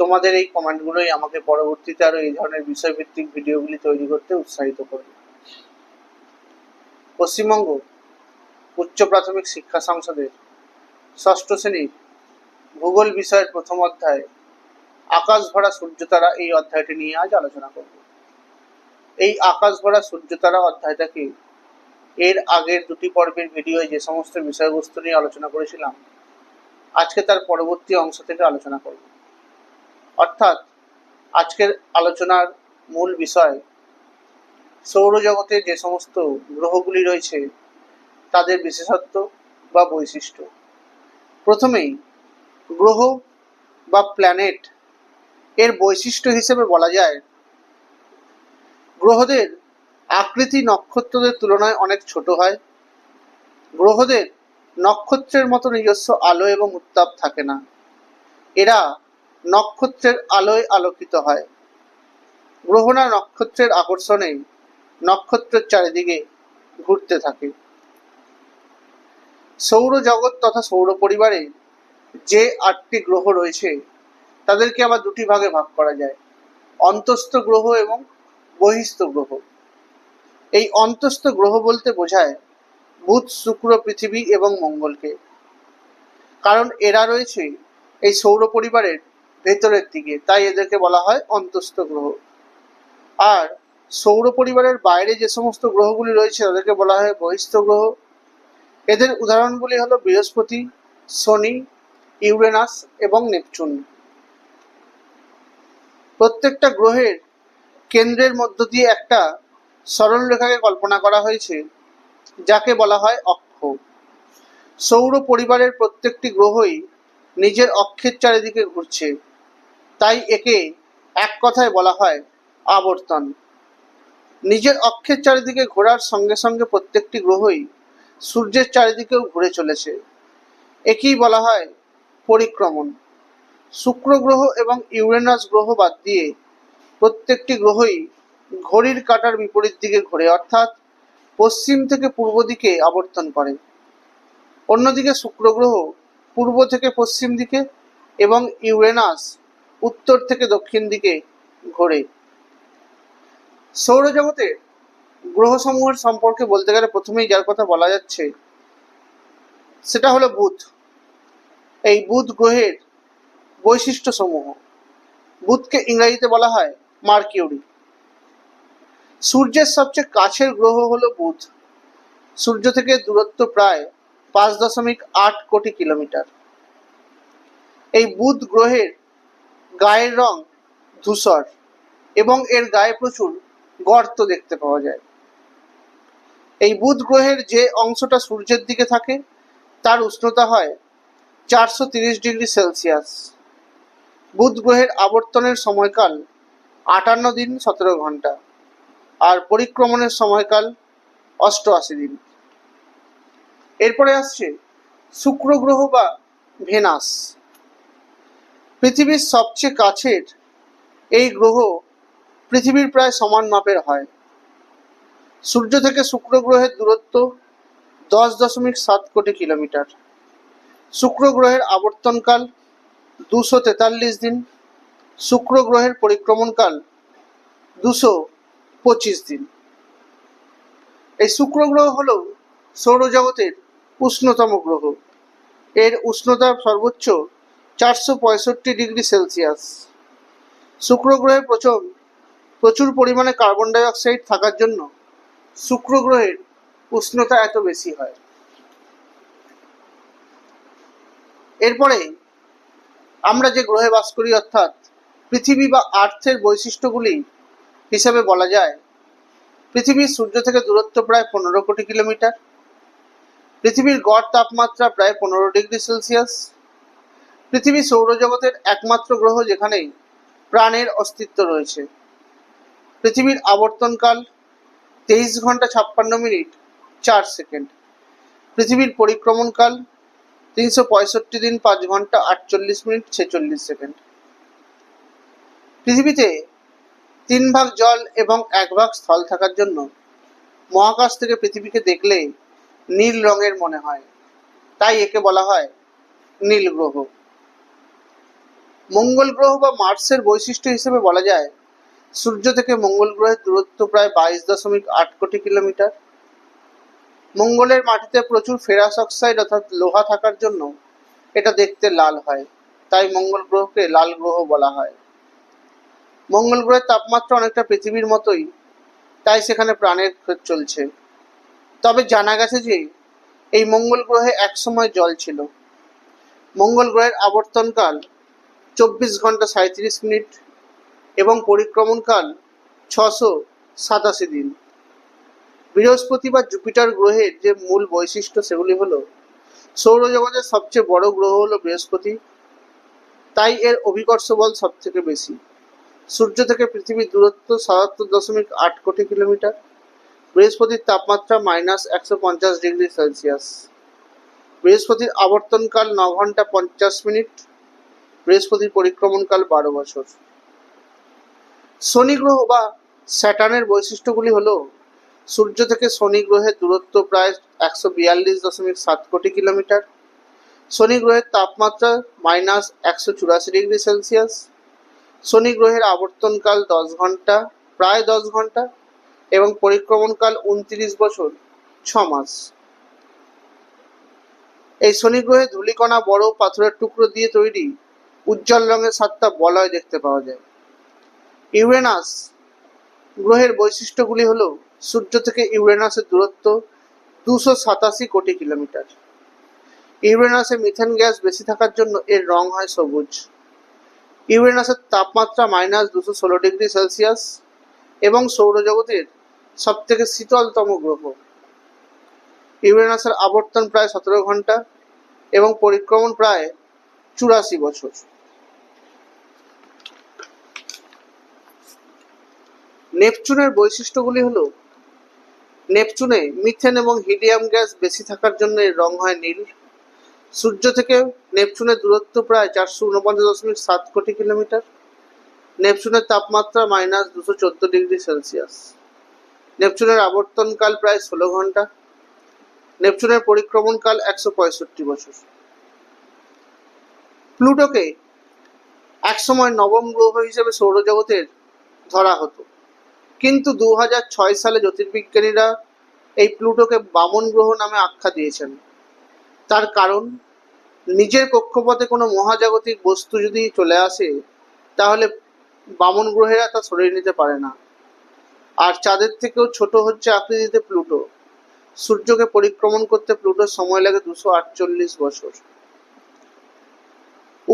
তোমাদের এই কমেন্টগুলোই আমাকে পরবর্তীতে আরও এই ধরনের বিষয়ভিত্তিক ভিডিওগুলি তৈরি করতে উৎসাহিত করবে। পশ্চিমবঙ্গ উচ্চ প্রাথমিক শিক্ষা সংসদের ষষ্ঠ শ্রেণির ভূগোল বিষয়ের প্রথম অধ্যায় আকাশ ভরা সূর্যতারা এই অধ্যায়টি নিয়ে আজ আলোচনা করব। এই আকাশ ভরা সূর্যতারা অধ্যায়টাকে এর আগের দুটি পর্বের ভিডিওয়ে যে সমস্ত বিষয়বস্তু নিয়ে আলোচনা করেছিলাম, আজকে তার পরবর্তী অংশ থেকে আলোচনা করব। অর্থাৎ আজকের আলোচনার মূল বিষয়, সৌরজগতে যে সমস্ত গ্রহগুলি রয়েছে, তাদের বিশেষত্ব বা বৈশিষ্ট্য। প্রথমেই, গ্রহ বা প্ল্যানেট এর বৈশিষ্ট্য হিসেবে বলা যায়, গ্রহদের আকৃতি নক্ষত্রদের তুলনায় অনেক ছোট হয়। গ্রহদের নক্ষত্রের মতো নিজস্ব আলো এবং উত্তাপ থাকে না। এরা নক্ষত্রের আলোয় আলোকিত হয়। গ্রহণা নক্ষত্রের আকর্ষণে নক্ষত্রের চারিদিকে ঘুরতে থাকে। সৌরজগৎ তথা সৌর পরিবারে যে আটটি গ্রহ রয়েছে, তাদেরকে আবার দুটি ভাগে ভাগ করা যায়। অন্তস্থ গ্রহ এবং বহিস্থ গ্রহ। এই অন্তস্থ গ্রহ বলতে বোঝায় বুধ, শুক্র, পৃথিবী এবং মঙ্গলকে। কারণ এরা রয়েছে এই সৌর পরিবারের ভেতরের দিকে, তাই এদেরকে বলা হয় অন্তস্থ গ্রহ। আর সৌর পরিবারের বাইরে যে সমস্ত গ্রহগুলি রয়েছে, তাদেরকে বলা হয় বহিস্থ গ্রহ। এদের উদাহরণগুলি হলো বৃহস্পতি, শনি, ইউরেনাস এবং নেপচুন। প্রত্যেকটা গ্রহের কেন্দ্রের মধ্য দিয়ে একটা সরল রেখাকে কল্পনা করা হয়েছে, যাকে বলা হয় অক্ষ। সৌর পরিবারের প্রত্যেকটি গ্রহই নিজের অক্ষের চারিদিকে ঘুরছে। তাই একে এক কথায় বলা হয় আবর্তন। নিজের অক্ষের চারিদিকে ঘোরার সঙ্গে সঙ্গে প্রত্যেকটি গ্রহই সূর্যের চারিদিকেও ঘুরে চলেছে। একেই বলা হয় পরিক্রমণ। শুক্র গ্রহ এবং ইউরেনাস গ্রহ বাদ দিয়ে প্রত্যেকটি গ্রহই ঘড়ির কাঁটার বিপরীত দিকে ঘোরে, অর্থাৎ পশ্চিম থেকে পূর্ব দিকে আবর্তন করে। অন্যদিকে শুক্র গ্রহ পূর্ব থেকে পশ্চিম দিকে এবং ইউরেনাস উত্তর থেকে দক্ষিণ দিকে ঘোরে। সৌরজগতে গ্রহসমূহের সম্পর্কে বলতে গেলে প্রথমেই যার কথা বলা যাচ্ছে, সেটা হলো বুধ। এই বুধ গ্রহের বৈশিষ্ট্য সমূহ বুধকে ইংরেজিতে বলা হয় মার্কিউরি। সূর্যের সবচেয়ে কাছের গ্রহ হলো বুধ। সূর্য থেকে দূরত্ব প্রায় পাঁচ দশমিক আট কোটি কিলোমিটার। এই বুধ গ্রহের গায়ের রং ধূসর এবং এর গায়ে প্রচুর গর্ত দেখতে পাওয়া যায়। এই বুধ গ্রহের যে অংশটা সূর্যের দিকে থাকে, তার উষ্ণতা হয় চারশো তিরিশ ডিগ্রি সেলসিয়াস। বুধ গ্রহের আবর্তনের সময়কাল আটান্ন দিন সতেরো ঘণ্টা আর পরিক্রমণের সময়কাল অষ্টআশি দিন। এরপরে আসছে শুক্র গ্রহ বা ভেনাস। পৃথিবীর সবচেয়ে কাছের এই গ্রহ পৃথিবীর প্রায় সমান মাপের হয়। সূর্য থেকে শুক্র গ্রহের দূরত্ব দশ দশমিক সাত কোটি কিলোমিটার। শুক্র গ্রহের আবর্তনকাল দুশো তেতাল্লিশ দিন। শুক্র গ্রহের পরিক্রমণকাল দুশো পঁচিশ দিন। এই শুক্র গ্রহ হল সৌরজগতের উষ্ণতম গ্রহ। এর উষ্ণতা সর্বোচ্চ চারশো পঁয়ষট্টি ডিগ্রি সেলসিয়াস। শুক্র গ্রহে প্রচুর প্রচুর পরিমাণে কার্বন ডাই অক্সাইড থাকার জন্য শুক্র গ্রহের উষ্ণতা এত বেশি হয়। এরপরে আমরা যে গ্রহে বাস করি, অর্থাৎ পৃথিবী বা আর্থের বৈশিষ্ট্যগুলি হিসাবে বলা যায়, পৃথিবীর সূর্য থেকে দূরত্ব প্রায় পনেরো কোটি কিলোমিটার, পৃথিবীর গড় তাপমাত্রা প্রায় পনেরো ডিগ্রি সেলসিয়াস পৃথিবী সৌরজগতের একমাত্র গ্রহ যেখানে প্রাণের অস্তিত্ব রয়েছে। পৃথিবীর আবর্তনকাল তেইশ ঘণ্টা ছাপ্পান্ন মিনিট চার সেকেন্ড। পৃথিবীর পরিক্রমণকাল তিনশো পঁয়ষট্টি দিন পাঁচ ঘণ্টা আটচল্লিশ মিনিট ছেচল্লিশ সেকেন্ড। পৃথিবীতে তিন ভাগ জল এবং এক ভাগ স্থল থাকার জন্য মহাকাশ থেকে পৃথিবীকে দেখলে নীল রঙের মনে হয়। তাই একে বলা হয় নীল গ্রহ। মঙ্গল গ্রহ বা মার্সের বৈশিষ্ট্য হিসেবে বলা যায়, সূর্য থেকে মঙ্গল গ্রহের দূরত্ব প্রায় বাইশ দশমিক আট কোটি কিলোমিটার। মঙ্গলের মাটিতে প্রচুর ফেরাস অক্সাইড অর্থাৎ লোহা থাকার জন্য এটা দেখতে লাল হয়, তাই মঙ্গল গ্রহকে লাল গ্রহ বলা হয়। মঙ্গল গ্রহের তাপমাত্রা অনেকটা পৃথিবীর মতোই, তাই সেখানে প্রাণের খোঁজ চলছে। তবে জানা গেছে যে, এই মঙ্গল গ্রহে একসময় জল ছিল। মঙ্গল গ্রহের আবর্তনকাল চব্বিশ ঘণ্টা সাঁত্রিশ মিনিট এবং পরিক্রমণকাল ছশো সাতাশি দিন। বৃহস্পতি বা জুপিটার গ্রহের যে মূল বৈশিষ্ট্য সেগুলি হলো, সৌরজগতের সবচেয়ে বড় গ্রহ হলো বৃহস্পতি, তাই এর অভিকর্ষ বল সব থেকে বেশি। সূর্য থেকে পৃথিবীর দূরত্ব সাতাত্তর দশমিক আট কোটি কিলোমিটার, বৃহস্পতির তাপমাত্রা মাইনাস একশো পঞ্চাশ ডিগ্রি সেলসিয়াস। বৃহস্পতির আবর্তনকাল ন ঘণ্টা পঞ্চাশ মিনিট বৃহস্পতির পরিক্রমণকাল বারো বছর। শনি গ্রহ বা স্যাটার্নের বৈশিষ্ট্যগুলি হলো, সূর্য থেকে শনি গ্রহের দূরত্ব প্রায় একশো বিয়াল্লিশ দশমিক সাত কোটি কিলোমিটার। শনি গ্রহের তাপমাত্রা মাইনাস একশো চুরাশি ডিগ্রি সেলসিয়াস। শনি গ্রহের আবর্তনকাল দশ ঘণ্টা, প্রায় দশ ঘণ্টা এবং পরিক্রমণকাল উনত্রিশ বছর, ছ মাস। এই শনি গ্রহে ধূলিকণা বড় পাথরের টুকরো দিয়ে তৈরি উজ্জ্বল রঙের সাতটা বলয় দেখতে পাওয়া যায়। ইউরেনাস গ্রহের বৈশিষ্ট্যগুলি হলো, সূর্য থেকে ইউরেনাসের দূরত্ব দুশো সাতাশি কোটি কিলোমিটার। ইউরেনাসে মিথেন গ্যাস বেশি থাকার জন্য এর রং হয় সবুজ। ইউরেনাসের তাপমাত্রা মাইনাস দুশো ষোলো ডিগ্রি সেলসিয়াস এবং সৌরজগতের সব থেকে শীতলতম গ্রহ। ইউরেনাসের আবর্তন প্রায় সতেরো ঘণ্টা এবং পরিক্রমণ প্রায় চুরাশি বছর। নেপচুনের বৈশিষ্ট্যগুলি হলো, নেপচুনে মিথেন এবং হিলিয়াম গ্যাস বেশি থাকার জন্য রং হয় নীল। সূর্য থেকে নেপচুনের দূরত্ব প্রায় চারশো উনপঞ্চাশ দশমিক সাত কোটি কিলোমিটার। নেপচুনের তাপমাত্রা মাইনাস দুশো চোদ্দ ডিগ্রি সেলসিয়াস। নেপচুনের আবর্তনকাল প্রায় ষোলো ঘণ্টা। নেপচুনের পরিক্রমণকাল একশো পঁয়ষট্টি বছর। প্লুটোকে একসময় নবম গ্রহ হিসেবে সৌরজগতের ধরা হতো। কিন্তু দু সালে জ্যোতির্বিজ্ঞানীরা এই প্লুটোকে বামন গ্রহ নামে আখ্যা দিয়েছেন। তার কারণ, নিজের কক্ষপথে কোনো মহাজাগতিক বস্তু যদি চলে আসে, তাহলে বামন গ্রহেরা তা সরিয়ে নিতে পারে না। আর চাঁদের থেকেও ছোট হচ্ছে আকৃতিতে প্লুটো। সূর্যকে পরিক্রমণ করতে প্লুটোর সময় লাগে দুশো আটচল্লিশ বছর।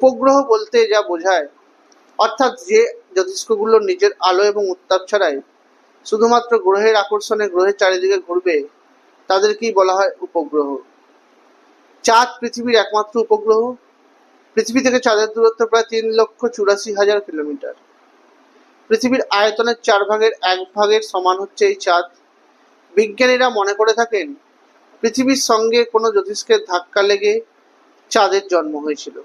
উপগ্রহ বলতে যা বোঝায়, অর্থাৎ যে জ্যোতিষ্কগুলো নিজের আলো এবং উত্তাপ ছাড়াই শুধুমাত্র গ্রহের আকর্ষণে গ্রহের চারিদিকে ঘুরবে, তাদেরকেই বলা হয় উপগ্রহ। চাঁদ পৃথিবীর একমাত্র উপগ্রহ। পৃথিবী থেকে চাঁদের দূরত্ব প্রায় তিন লক্ষ চুরাশি হাজার কিলোমিটার। পৃথিবীর আয়তনের চার ভাগের এক ভাগের সমান হচ্ছে এই চাঁদ। বিজ্ঞানীরা মনে করে থাকেন, পৃথিবীর সঙ্গে কোনো জ্যোতিষ্কের ধাক্কা লেগে চাঁদের জন্ম হয়েছিল।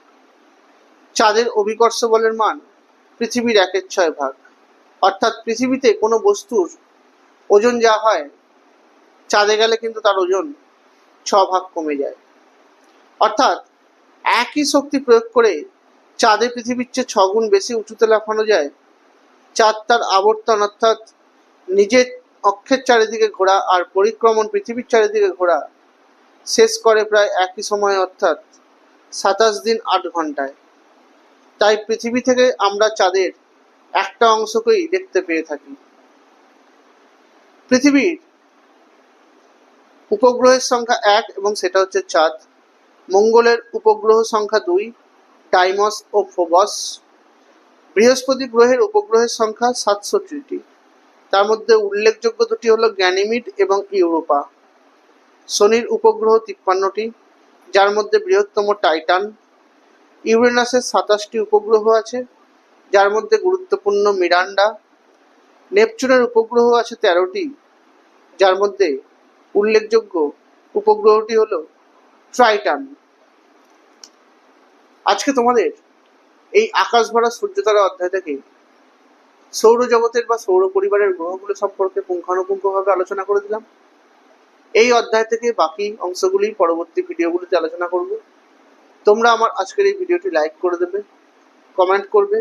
চাঁদের অভিকর্ষ বলের মান পৃথিবীর একের ছয় ভাগ। অর্থাৎ পৃথিবীতে কোনো বস্তুর ওজন যা হয়, চাঁদে গেলে কিন্তু তার ওজন ছ ভাগ কমে যায়। অর্থাৎ একই শক্তি প্রয়োগ করে চাঁদে পৃথিবীর চেয়ে ছগুণ বেশি উঁচুতে লাফানো যায়। চাঁদ তার আবর্তন, অর্থাৎ নিজের অক্ষের চারিদিকে ঘোরা আর পরিক্রমণ পৃথিবীর চারিদিকে ঘোরা শেষ করে প্রায় একই সময়, অর্থাৎ সাতাশ দিন আট ঘন্টায় তাই পৃথিবী থেকে আমরা চাঁদের একটা অংশকেই দেখতে পেয়ে থাকি। পৃথিবীর উপগ্রহের সংখ্যা এক এবং সেটা হচ্ছে চাঁদ। মঙ্গলের উপগ্রহ সংখ্যা দুই টাইমস ও ফোবস। বৃহস্পতি গ্রহের উপগ্রহের সংখ্যা সাতষট্টিটি। তার মধ্যে উল্লেখযোগ্য দুটি হলো গ্যানিমিড এবং ইউরোপা। শনির উপগ্রহ তিপ্পান্নটি, যার মধ্যে বৃহত্তম টাইটান ইউরেনাসের সাতাশটি উপগ্রহ আছে, যার মধ্যে গুরুত্বপূর্ণ মিরান্ডা, নেপচুনের উপগ্রহ আছে তেরোটি, যার মধ্যে উল্লেখযোগ্য উপগ্রহটি হলো ট্রাইটান। আজকে তোমাদের এই আকাশ ভরা সূর্যতারা অধ্যায় থেকে সৌরজগতের বা সৌর পরিবারের গ্রহগুলো সম্পর্কে পুঙ্খানুপুঙ্খভাবে আলোচনা করে দিলাম। এই অধ্যায় থেকে বাকি অংশগুলি পরবর্তী ভিডিওগুলিতে আলোচনা করব। তোমরা আমার আজকের এই ভিডিওটি লাইক করে দেবে কমেন্ট করবে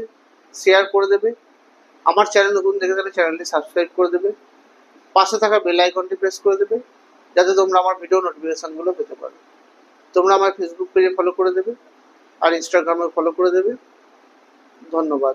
শেয়ার করে দেবে, আমার চ্যানেল নতুন দেখে তাহলে চ্যানেলটি সাবস্ক্রাইব করে দেবে, পাশে থাকা বেল আইকনটি প্রেস করে দেবে, যাতে তোমরা আমার ভিডিও নোটিফিকেশানগুলো পেতে পারো। তোমরা আমার ফেসবুক পেজে ফলো করে দেবে, আর ইনস্টাগ্রামে ফলো করে দেবে। ধন্যবাদ।